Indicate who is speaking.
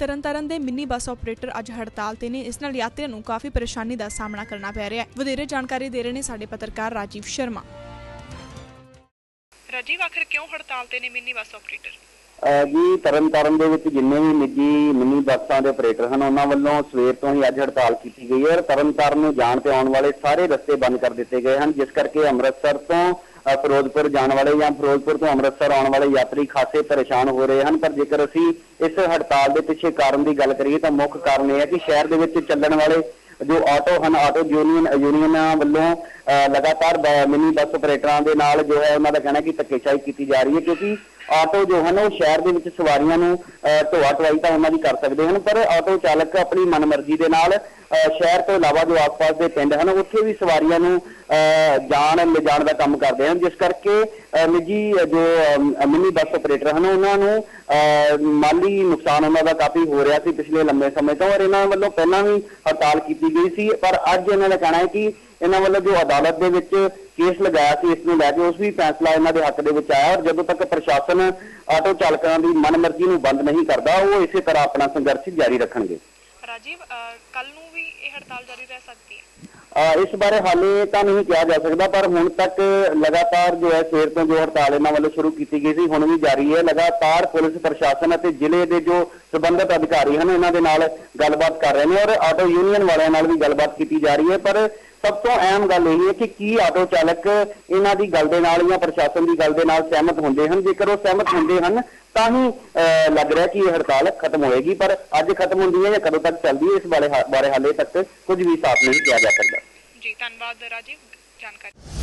Speaker 1: ਤਰਨਤਾਰਨ ਦੇ mini bus operator ਅੱਜ ਹੜਤਾਲ ਤੇ ਨੇ। ਇਸ ਨਾਲ ਯਾਤਰੀਆਂ ਨੂੰ ਕਾਫੀ ਪਰੇਸ਼ਾਨੀ ਦਾ ਸਾਹਮਣਾ ਕਰਨਾ ਪੈ ਰਿਹਾ ਹੈ। ਵਧੇਰੇ ਜਾਣਕਾਰੀ ਦੇ ਰਹੇ ਨੇ ਸਾਡੇ ਪੱਤਰਕਾਰ ਰਾਜੀਵ ਸ਼ਰਮਾ। ਰਾਜੀਵ, ਆਖਰ ਕਿਉਂ ਹੜਤਾਲ ਤੇ ਨੇ ਮਿੰਨੀ ਬੱਸ ਆਪਰੇਟਰ?
Speaker 2: ਜੀ, ਤਰਨਤਾਰਨ ਦੇ ਵਿੱਚ ਜਿੰਨੇ ਵੀ ਨਿੱਜੀ ਮਿੰਨੀ ਬੱਸਾਂ ਦੇ ਆਪਰੇਟਰ ਹਨ, ਉਹਨਾਂ ਵੱਲੋਂ ਸਵੇਰ ਤੋਂ ਹੀ ਅੱਜ ਹੜਤਾਲ ਕੀਤੀ ਗਈ ਹੈ ਔਰ ਤਰਨਤਾਰਨ ਨੂੰ ਜਾਣ ਤੇ ਆਉਣ ਵਾਲੇ ਸਾਰੇ ਰਸਤੇ ਬੰਦ ਕਰ ਦਿੱਤੇ ਗਏ ਹਨ, ਜਿਸ ਕਰਕੇ ਅੰਮ੍ਰਿਤਸਰ ਤੋਂ ਫਿਰੋਜ਼ਪੁਰ ਜਾਣ ਵਾਲੇ ਜਾਂ ਫਿਰੋਜ਼ਪੁਰ ਤੋਂ ਅੰਮ੍ਰਿਤਸਰ ਆਉਣ ਵਾਲੇ ਯਾਤਰੀ ਖਾਸੇ ਪਰੇਸ਼ਾਨ ਹੋ ਰਹੇ ਹਨ, ਪਰ ਜੇਕਰ ਅਸੀਂ ਇਸ ਹੜਤਾਲ ਦੇ ਪਿੱਛੇ ਕਾਰਨ ਦੀ ਗੱਲ ਕਰੀਏ ਤਾਂ ਮੁੱਖ ਕਾਰਨ ਇਹ ਹੈ ਕਿ ਸ਼ਹਿਰ ਦੇ ਵਿੱਚ ਚੱਲਣ ਵਾਲੇ ਜੋ ਆਟੋ ਹਨ, ਆਟੋ ਯੂਨੀਅਨ ਯੂਨੀਅਨਾਂ ਵੱਲੋਂ, ਅਹ ਲਗਾਤਾਰ ਬ- ਮਿੰਨੀ ਬੱਸ ਆਪਰੇਟਰਾਂ ਦੇ ਨਾਲ ਜੋ ਹੈ ਉਹਨਾਂ ਦਾ ਕਹਿਣਾ ਕਿ ਧੱਕੇਸ਼ਾਹੀ ਕੀਤੀ ਜਾ ਰਹੀ ਹੈ ਕਿਉਂਕਿ ਆਟੋ ਜੋ ਹਨ ਉਹ ਸ਼ਹਿਰ ਦੇ ਵਿੱਚ ਸਵਾਰੀਆਂ ਨੂੰ ਅਹ ਢੋਆ ਢੁਆਈ ਤਾਂ ਉਹਨਾਂ ਦੀ ਕਰ ਸਕਦੇ ਹਨ ਪਰ ਆਟੋ ਚਾਲਕ ਆਪਣੀ ਮਨਮਰਜ਼ੀ ਦੇ ਨਾਲ ਅਹ ਸ਼ਹਿਰ ਤੋਂ ਇਲਾਵਾ ਜੋ ਆਸ-ਪਾਸ ਦੇ ਪਿੰਡ ਹਨ ਉੱਥੇ ਵੀ ਸਵਾਰੀਆਂ ਨੂੰ ਅਹ ਜਾਣ ਲਿਜਾਣ ਦਾ ਕੰਮ ਕਰਦੇ ਹਨ ਜਿਸ ਕਰਕੇ ਅਹ ਨਿੱਜੀ ਜੋ ਅਮ, ਮਿੰਨੀ ਬੱਸ ਆਪਰੇਟਰ ਹਨ ਉਹਨਾਂ ਨੂੰ ਅਹ, ਮਾਲੀ ਨੁਕਸਾਨ ਉਹਨਾਂ ਦਾ ਕਾਫੀ ਹੋ ਰਿਹਾ ਸੀ ਪਿਛਲੇ ਲੰਮੇ ਸਮੇਂ ਤੋਂ ਔਰ ਇਹਨਾਂ ਵੱਲੋਂ ਪਹਿਲਾਂ ਵੀ ਹੜਤਾਲ ਕੀਤੀ ਗਈ ਸੀ ਪਰ ਅੱਜ ਇਹਨਾਂ ਦਾ ਕਹਿਣਾ ਹੈ ਕਿ ਇਹਨਾਂ ਵੱਲੋਂ ਜੋ ਅਦਾਲਤ ਦੇ ਵਿੱਚ ਕੇਸ ਲਗਾਇਆ ਸੀ, ਇਸ ਨੂੰ ਲੈ ਕੇ ਉਸ ਵੀ ਫੈਸਲਾ ਇਹਨਾਂ ਦੇ ਹੱਕ ਦੇ ਵਿੱਚ ਆਇਆ ਔਰ ਜਦੋਂ ਤੱਕ ਪ੍ਰਸ਼ਾਸਨ ਆਟੋ ਚਾਲਕਾਂ ਦੀ ਮਨਮਰਜ਼ੀ ਨੂੰ ਬੰਦ ਨਹੀਂ ਕਰਦਾ, ਉਹ ਇਸੇ ਤਰ੍ਹਾਂ ਆਪਣਾ ਸੰਘਰਸ਼ ਜਾਰੀ ਰੱਖਣਗੇ।
Speaker 1: ਰਾਜੀਵ ਕੱਲ ਨੂੰ ਵੀ ਇਹ ਹੜਤਾਲ ਜਾਰੀ ਰਹਿ ਸਕਦੀ ਹੈ?
Speaker 2: ਇਸ ਬਾਰੇ ਹਾਲੇ ਤਾਂ ਨਹੀਂ ਕਿਹਾ ਜਾ ਸਕਦਾ, ਪਰ ਹੁਣ ਤੱਕ ਲਗਾਤਾਰ ਜੋ ਹੈ ਸਵੇਰ ਤੋਂ ਜੋ ਹੜਤਾਲ ਇਹਨਾਂ ਵੱਲੋਂ ਸ਼ੁਰੂ ਕੀਤੀ ਗਈ ਸੀ, ਹੁਣ ਵੀ ਜਾਰੀ ਹੈ। ਲਗਾਤਾਰ ਪੁਲਿਸ, ਪ੍ਰਸ਼ਾਸਨ ਅਤੇ ਜ਼ਿਲ੍ਹੇ ਦੇ ਜੋ ਸੰਬੰਧਿਤ ਅਧਿਕਾਰੀ ਹਨ ਇਹਨਾਂ ਦੇ ਨਾਲ ਗੱਲਬਾਤ ਕਰ ਰਹੇ ਨੇ ਔਰ ਆਟੋ ਯੂਨੀਅਨ ਵਾਲਿਆਂ ਨਾਲ ਵੀ ਗੱਲਬਾਤ ਕੀਤੀ ਜਾ ਰਹੀ ਹੈ। ਪਰ ਸਭ ਤੋਂ ਅਹਿਮ ਗੱਲ ਇਹ ਹੈ ਕਿ ਕੀ ਆਟੋ ਚਾਲਕ ਇਹਨਾਂ ਦੀ ਗੱਲ ਦੇ ਨਾਲ ਜਾਂ ਪ੍ਰਸ਼ਾਸਨ ਦੀ ਗੱਲ ਦੇ ਨਾਲ ਸਹਿਮਤ ਹੁੰਦੇ ਹਨ? ਜੇਕਰ ਉਹ ਸਹਿਮਤ ਹੁੰਦੇ ਹਨ ਤਾਂ ਹੀ ਲੱਗ ਰਿਹਾ ਕਿ ਇਹ ਹੜਤਾਲ ਖਤਮ ਹੋਏਗੀ, ਪਰ ਅੱਜ ਖਤਮ ਹੁੰਦੀ ਹੈ ਜਾਂ ਕਦੋਂ ਤੱਕ ਚੱਲਦੀ ਹੈ, ਇਸ ਬਾਰੇ ਬਾਰੇ ਹਾਲੇ ਤੱਕ ਕੁਝ ਵੀ ਸਾਫ਼ ਨਹੀਂ ਕਿਹਾ ਜਾ ਸਕਦਾ।
Speaker 1: ਜੀ, ਧੰਨਵਾਦ ਰਾਜੀਵ, ਜਾਣਕਾਰੀ